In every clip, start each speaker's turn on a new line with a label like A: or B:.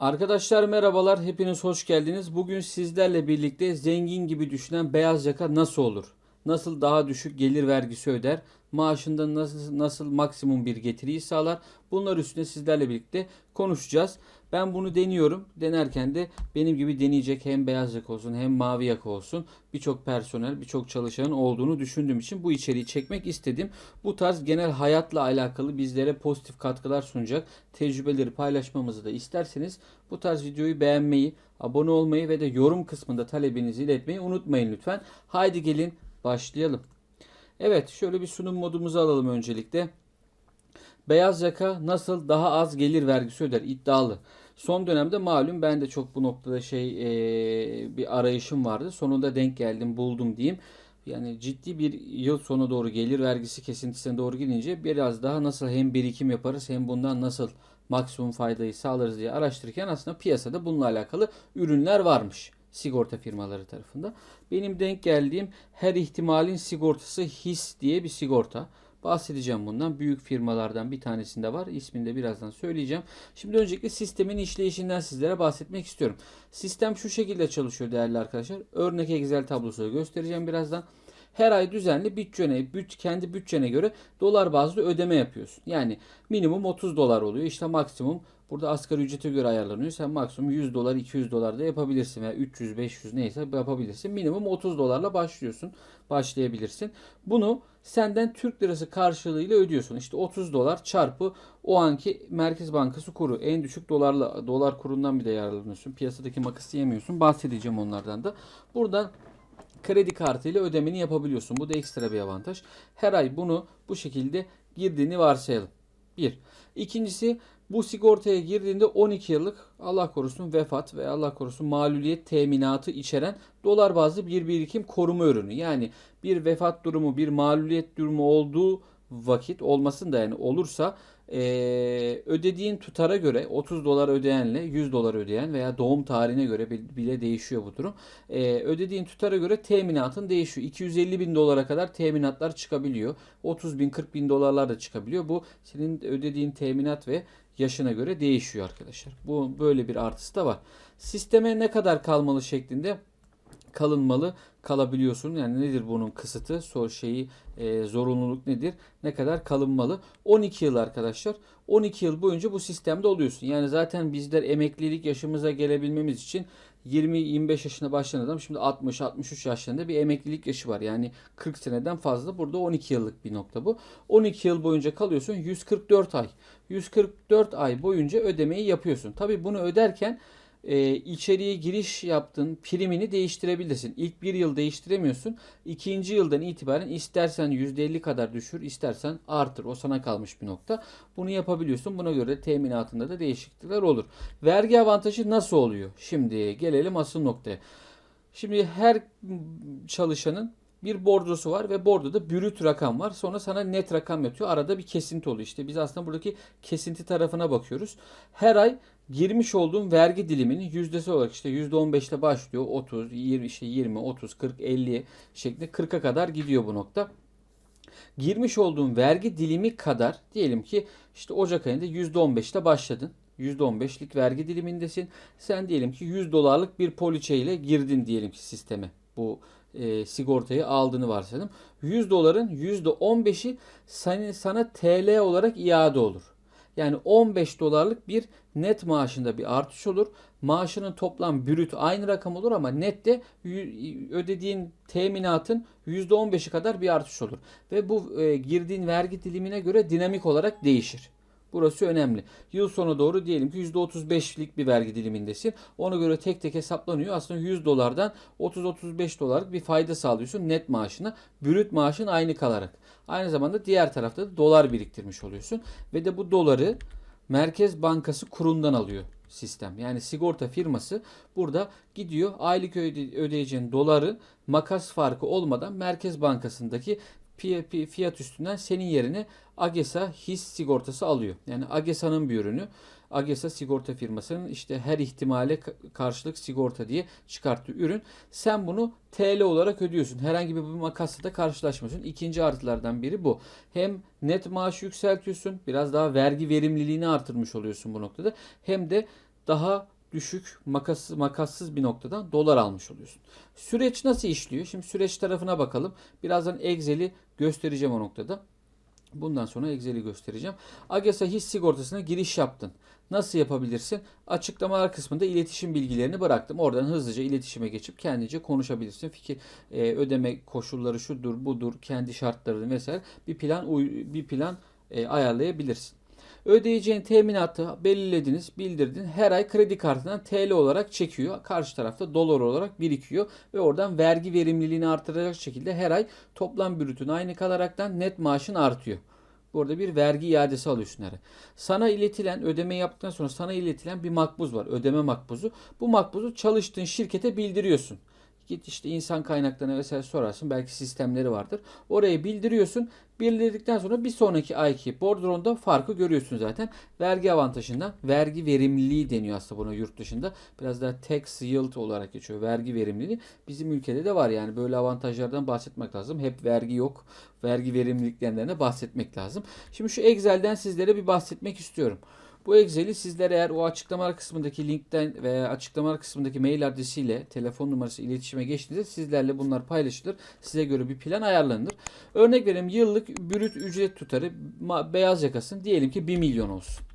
A: Arkadaşlar merhabalar, hepiniz hoş geldiniz. Bugün sizlerle birlikte zengin gibi düşünen beyaz yaka nasıl olur? Nasıl daha düşük gelir vergisi öder? Maaşından nasıl, nasıl maksimum bir getiriyi sağlar? Bunlar üstüne sizlerle birlikte konuşacağız. Ben bunu deniyorum. Denerken de benim gibi deneyecek hem beyaz yaka olsun hem mavi yaka olsun birçok personel, birçok çalışanın olduğunu düşündüğüm için bu içeriği çekmek istedim. Bu tarz genel hayatla alakalı bizlere pozitif katkılar sunacak tecrübeleri paylaşmamızı da isterseniz bu tarz videoyu beğenmeyi, abone olmayı ve de yorum kısmında talebinizi iletmeyi unutmayın lütfen. Haydi gelin başlayalım. Evet şöyle bir sunum modumuzu alalım öncelikle. Beyaz yaka nasıl daha az gelir vergisi öder iddialı. Son dönemde malum ben de çok bu noktada şey eee, bir arayışım vardı. Sonunda denk geldim buldum diyeyim. Yani ciddi bir yıl sonu doğru gelir vergisi kesintisine doğru gidince biraz daha nasıl hem birikim yaparız hem bundan nasıl maksimum faydayı sağlarız diye araştırırken aslında piyasada bununla alakalı ürünler varmış sigorta firmaları tarafında. Benim denk geldiğim her ihtimalin sigortası his diye bir sigorta. Bahsedeceğim bundan. Büyük firmalardan bir tanesinde var. İsmini de birazdan söyleyeceğim. Şimdi öncelikle sistemin işleyişinden sizlere bahsetmek istiyorum. Sistem şu şekilde çalışıyor değerli arkadaşlar. Örnek Excel tablosu göstereceğim birazdan. Her ay düzenli bütçene, büt, kendi bütçene göre dolar bazlı ödeme yapıyorsun. Yani minimum 30 dolar oluyor. İşte maksimum burada asgari ücrete göre ayarlanıyor. Sen maksimum 100 dolar, 200 dolar da yapabilirsin veya 300, 500 neyse yapabilirsin. Minimum 30 dolarla başlıyorsun. Başlayabilirsin. Bunu senden Türk lirası karşılığıyla ödüyorsun. İşte 30 dolar çarpı o anki Merkez Bankası kuru. En düşük dolarla dolar kurundan bir de yararlanıyorsun. Piyasadaki makası yemiyorsun. Bahsedeceğim onlardan da. Buradan kredi kartıyla ödemeni yapabiliyorsun. Bu da ekstra bir avantaj. Her ay bunu bu şekilde girdiğini varsayalım. Bir. İkincisi bu sigortaya girdiğinde 12 yıllık Allah korusun vefat ve Allah korusun maluliyet teminatı içeren dolar bazlı bir birikim koruma ürünü. Yani bir vefat durumu, bir maluliyet durumu olduğu vakit olmasın da yani olursa eee, ödediğin tutara göre 30 dolar ödeyenle 100 dolar ödeyen veya doğum tarihine göre bi- bile değişiyor bu durum. Eee, ödediğin tutara göre teminatın değişiyor. 250 bin dolara kadar teminatlar çıkabiliyor. 30 bin 40 bin dolarlar da çıkabiliyor. Bu senin ödediğin teminat ve yaşına göre değişiyor arkadaşlar. Bu böyle bir artısı da var. Sisteme ne kadar kalmalı şeklinde kalınmalı kalabiliyorsun. Yani nedir bunun kısıtı? Sor şeyi e, zorunluluk nedir? Ne kadar kalınmalı? 12 yıl arkadaşlar. 12 yıl boyunca bu sistemde oluyorsun. Yani zaten bizler emeklilik yaşımıza gelebilmemiz için 20-25 yaşına başlayan adam şimdi 60-63 yaşlarında bir emeklilik yaşı var. Yani 40 seneden fazla. Burada 12 yıllık bir nokta bu. 12 yıl boyunca kalıyorsun. 144 ay. 144 ay boyunca ödemeyi yapıyorsun. Tabii bunu öderken e, içeriye giriş yaptığın primini değiştirebilirsin. İlk bir yıl değiştiremiyorsun. İkinci yıldan itibaren istersen %50 kadar düşür, istersen artır. O sana kalmış bir nokta. Bunu yapabiliyorsun. Buna göre teminatında da değişiklikler olur. Vergi avantajı nasıl oluyor? Şimdi gelelim asıl noktaya. Şimdi her çalışanın bir bordosu var ve bordoda brüt rakam var. Sonra sana net rakam yatıyor. Arada bir kesinti oluyor. İşte biz aslında buradaki kesinti tarafına bakıyoruz. Her ay girmiş olduğun vergi diliminin yüzdesi olarak işte %15 ile başlıyor. 30, 20, işte 20, 30, 40, 50 şeklinde 40'a kadar gidiyor bu nokta. Girmiş olduğun vergi dilimi kadar diyelim ki işte Ocak ayında %15 ile başladın. %15'lik vergi dilimindesin. Sen diyelim ki 100 dolarlık bir poliçe ile girdin diyelim ki sisteme. Bu e, sigortayı aldığını varsayalım. 100 doların %15'i sana, sana TL olarak iade olur. Yani 15 dolarlık bir net maaşında bir artış olur. Maaşının toplam brüt aynı rakam olur ama nette ödediğin teminatın %15'i kadar bir artış olur. Ve bu e, girdiğin vergi dilimine göre dinamik olarak değişir. Burası önemli. Yıl sonu doğru diyelim ki %35'lik bir vergi dilimindesin. Ona göre tek tek hesaplanıyor. Aslında 100 dolardan 30-35 dolarlık bir fayda sağlıyorsun net maaşına. Brüt maaşın aynı kalarak. Aynı zamanda diğer tarafta da dolar biriktirmiş oluyorsun. Ve de bu doları Merkez Bankası kurundan alıyor sistem. Yani sigorta firması burada gidiyor aylık öde- ödeyeceğin doları makas farkı olmadan Merkez Bankası'ndaki fiyat üstünden senin yerine AGESA his sigortası alıyor. Yani AGESA'nın bir ürünü. AGESA sigorta firmasının işte her ihtimale ka- karşılık sigorta diye çıkarttığı ürün. Sen bunu TL olarak ödüyorsun. Herhangi bir makasla da karşılaşmıyorsun. İkinci artılardan biri bu. Hem net maaşı yükseltiyorsun. Biraz daha vergi verimliliğini artırmış oluyorsun bu noktada. Hem de daha düşük makassız, makassız bir noktadan dolar almış oluyorsun. Süreç nasıl işliyor? Şimdi süreç tarafına bakalım. Birazdan Excel'i göstereceğim o noktada. Bundan sonra Excel'i göstereceğim. AGESA his sigortasına giriş yaptın. Nasıl yapabilirsin? Açıklamalar kısmında iletişim bilgilerini bıraktım. Oradan hızlıca iletişime geçip kendince konuşabilirsin. Fikir e, ödeme koşulları şudur, budur, kendi şartlarını vesaire bir plan bir plan e, ayarlayabilirsin. Ödeyeceğin teminatı belirlediniz, bildirdin. Her ay kredi kartından TL olarak çekiyor. Karşı tarafta dolar olarak birikiyor ve oradan vergi verimliliğini artıracak şekilde her ay toplam brütün aynı kalaraktan net maaşın artıyor. Burada bir vergi iadesi alıyorsun her ay. Sana iletilen ödeme yaptıktan sonra sana iletilen bir makbuz var. Ödeme makbuzu. Bu makbuzu çalıştığın şirkete bildiriyorsun. Git işte insan kaynaklarına vesaire sorarsın. Belki sistemleri vardır. Oraya bildiriyorsun. Bildirdikten sonra bir sonraki ayki bordronda farkı görüyorsun zaten. Vergi avantajından vergi verimliliği deniyor aslında buna yurt dışında. Biraz daha tax yield olarak geçiyor. Vergi verimliliği. Bizim ülkede de var yani böyle avantajlardan bahsetmek lazım. Hep vergi yok. Vergi verimliliklerinden de bahsetmek lazım. Şimdi şu Excel'den sizlere bir bahsetmek istiyorum. Bu Excel'i sizler eğer o açıklamalar kısmındaki linkten veya açıklamalar kısmındaki mail adresiyle telefon numarası iletişime geçtiğinizde sizlerle bunlar paylaşılır. Size göre bir plan ayarlanır. Örnek vereyim yıllık brüt ücret tutarı beyaz yakasın diyelim ki 1 milyon olsun.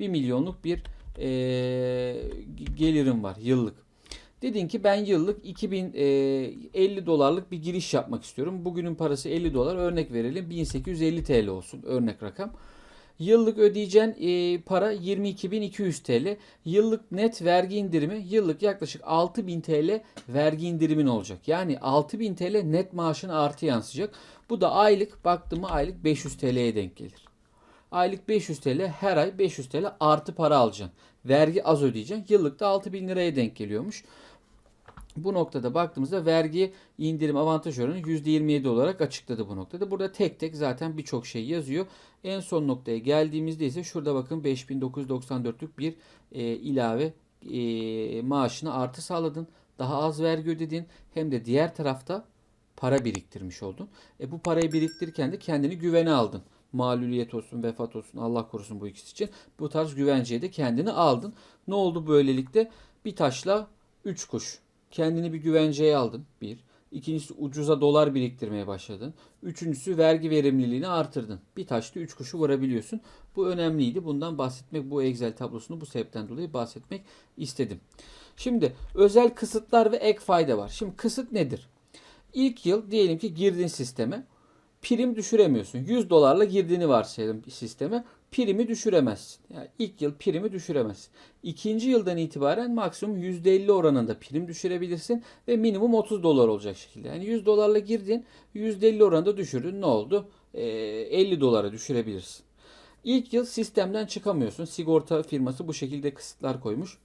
A: 1 milyonluk bir eee, gelirim var yıllık. Dedin ki ben yıllık 2050 dolarlık bir giriş yapmak istiyorum. Bugünün parası 50 dolar örnek verelim 1850 TL olsun örnek rakam. Yıllık ödeyeceğin e, para 22.200 TL. Yıllık net vergi indirimi yıllık yaklaşık 6.000 TL vergi indirimin olacak. Yani 6.000 TL net maaşına artı yansıyacak. Bu da aylık baktım mı aylık 500 TL'ye denk gelir. Aylık 500 TL her ay 500 TL artı para alacaksın. Vergi az ödeyeceksin. Yıllık da 6000 liraya denk geliyormuş. Bu noktada baktığımızda vergi indirim avantaj oranı %27 olarak açıkladı bu noktada. Burada tek tek zaten birçok şey yazıyor. En son noktaya geldiğimizde ise şurada bakın 5994'lük bir e, ilave e, maaşına artı sağladın. Daha az vergi ödedin. Hem de diğer tarafta para biriktirmiş oldun. E bu parayı biriktirirken de kendini güvene aldın. Maluliyet olsun, vefat olsun, Allah korusun bu ikisi için. Bu tarz güvenceye de kendini aldın. Ne oldu böylelikle? Bir taşla üç kuş. Kendini bir güvenceye aldın. Bir. İkincisi ucuza dolar biriktirmeye başladın. Üçüncüsü vergi verimliliğini artırdın. Bir taşla üç kuşu vurabiliyorsun. Bu önemliydi. Bundan bahsetmek, bu Excel tablosunu bu sebepten dolayı bahsetmek istedim. Şimdi özel kısıtlar ve ek fayda var. Şimdi kısıt nedir? İlk yıl diyelim ki girdin sisteme. Prim düşüremiyorsun. 100 dolarla girdiğini varsayalım sisteme. Primi düşüremezsin. Yani ilk yıl primi düşüremezsin. İkinci yıldan itibaren maksimum %50 oranında prim düşürebilirsin ve minimum 30 dolar olacak şekilde. Yani 100 dolarla girdin, %50 oranında düşürdün. Ne oldu? Ee, 50 dolara düşürebilirsin. İlk yıl sistemden çıkamıyorsun. Sigorta firması bu şekilde kısıtlar koymuş.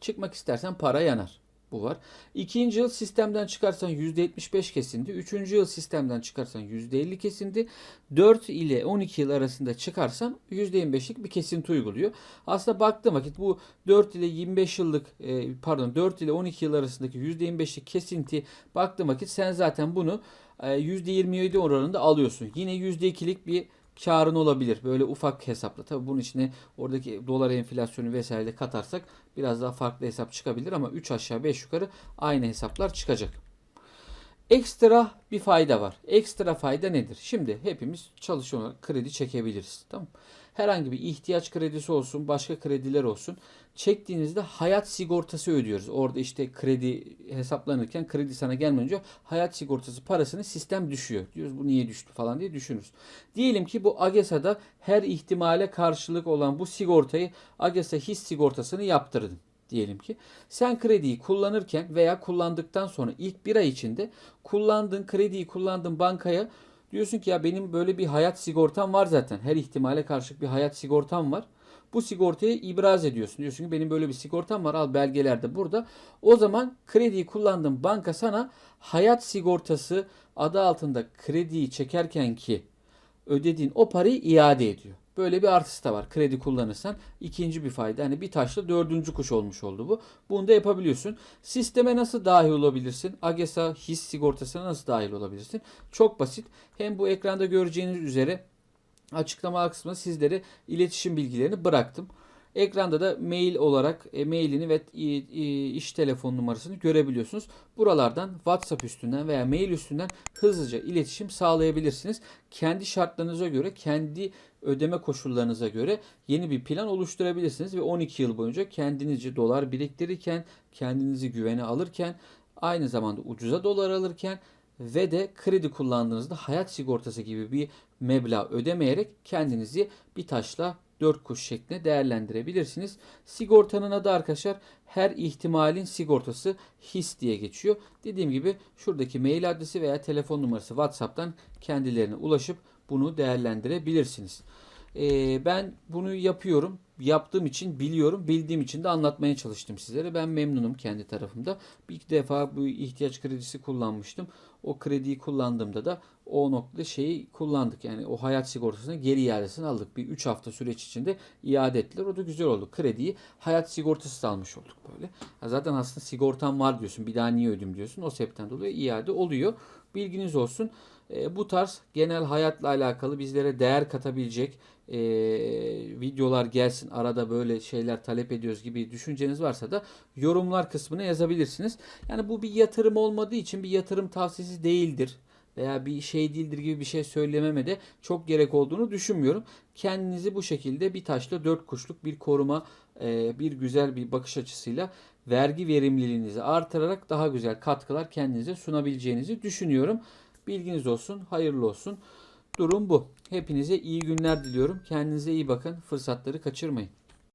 A: Çıkmak istersen para yanar. Bu var. İkinci yıl sistemden çıkarsan %75 kesindi. Üçüncü yıl sistemden çıkarsan %50 kesindi. 4 ile 12 yıl arasında çıkarsan %25'lik bir kesinti uyguluyor. Aslında baktığım vakit bu 4 ile 25 yıllık e, pardon 4 ile 12 yıl arasındaki %25'lik kesinti baktığım vakit sen zaten bunu e, %27 oranında alıyorsun. Yine %2'lik bir karın olabilir. Böyle ufak hesapla. Tabii bunun içine oradaki dolar enflasyonu vesaire de katarsak biraz daha farklı hesap çıkabilir ama 3 aşağı 5 yukarı aynı hesaplar çıkacak. Ekstra bir fayda var. Ekstra fayda nedir? Şimdi hepimiz çalışan kredi çekebiliriz. Tamam? Herhangi bir ihtiyaç kredisi olsun, başka krediler olsun. Çektiğinizde hayat sigortası ödüyoruz. Orada işte kredi hesaplanırken kredi sana gelmeden önce hayat sigortası parasını sistem düşüyor. Diyoruz bu niye düştü falan diye düşünürüz. Diyelim ki bu AGESA'da her ihtimale karşılık olan bu sigortayı AGESA his sigortasını yaptırdın diyelim ki. Sen krediyi kullanırken veya kullandıktan sonra ilk bir ay içinde kullandığın krediyi kullandığın bankaya diyorsun ki ya benim böyle bir hayat sigortam var zaten. Her ihtimale karşı bir hayat sigortam var. Bu sigortayı ibraz ediyorsun. Diyorsun ki benim böyle bir sigortam var al belgeler de burada. O zaman krediyi kullandığın banka sana hayat sigortası adı altında krediyi çekerken ki ödediğin o parayı iade ediyor. Böyle bir artısı da var. Kredi kullanırsan ikinci bir fayda. Hani bir taşla dördüncü kuş olmuş oldu bu. Bunu da yapabiliyorsun. Sisteme nasıl dahil olabilirsin? AGESA his sigortasına nasıl dahil olabilirsin? Çok basit. Hem bu ekranda göreceğiniz üzere açıklama kısmına sizlere iletişim bilgilerini bıraktım. Ekranda da mail olarak e, mailini ve e, e, iş telefon numarasını görebiliyorsunuz. Buralardan WhatsApp üstünden veya mail üstünden hızlıca iletişim sağlayabilirsiniz. Kendi şartlarınıza göre, kendi ödeme koşullarınıza göre yeni bir plan oluşturabilirsiniz ve 12 yıl boyunca kendinizce dolar biriktirirken, kendinizi güvene alırken, aynı zamanda ucuza dolar alırken ve de kredi kullandığınızda hayat sigortası gibi bir meblağ ödemeyerek kendinizi bir taşla dört kuş şeklinde değerlendirebilirsiniz. Sigortanın adı arkadaşlar her ihtimalin sigortası his diye geçiyor. Dediğim gibi şuradaki mail adresi veya telefon numarası WhatsApp'tan kendilerine ulaşıp bunu değerlendirebilirsiniz. Ee, ben bunu yapıyorum. Yaptığım için biliyorum. Bildiğim için de anlatmaya çalıştım sizlere. Ben memnunum kendi tarafımda. Bir defa bu ihtiyaç kredisi kullanmıştım. O krediyi kullandığımda da o noktada şeyi kullandık. Yani o hayat sigortasını geri iadesini aldık. Bir 3 hafta süreç içinde iade ettiler. O da güzel oldu. Krediyi hayat sigortası da almış olduk böyle. Ya zaten aslında sigortan var diyorsun. Bir daha niye ödeyeyim diyorsun. O sebepten dolayı iade oluyor. Bilginiz olsun. E, bu tarz genel hayatla alakalı bizlere değer katabilecek e, videolar gelsin. Arada böyle şeyler talep ediyoruz gibi düşünceniz varsa da yorumlar kısmına yazabilirsiniz. Yani bu bir yatırım olmadığı için bir yatırım tavsiyesi değildir veya bir şey değildir gibi bir şey söylememe de çok gerek olduğunu düşünmüyorum. Kendinizi bu şekilde bir taşla dört kuşluk bir koruma, e, bir güzel bir bakış açısıyla vergi verimliliğinizi artırarak daha güzel katkılar kendinize sunabileceğinizi düşünüyorum. Bilginiz olsun, hayırlı olsun. Durum bu. Hepinize iyi günler diliyorum. Kendinize iyi bakın. Fırsatları kaçırmayın.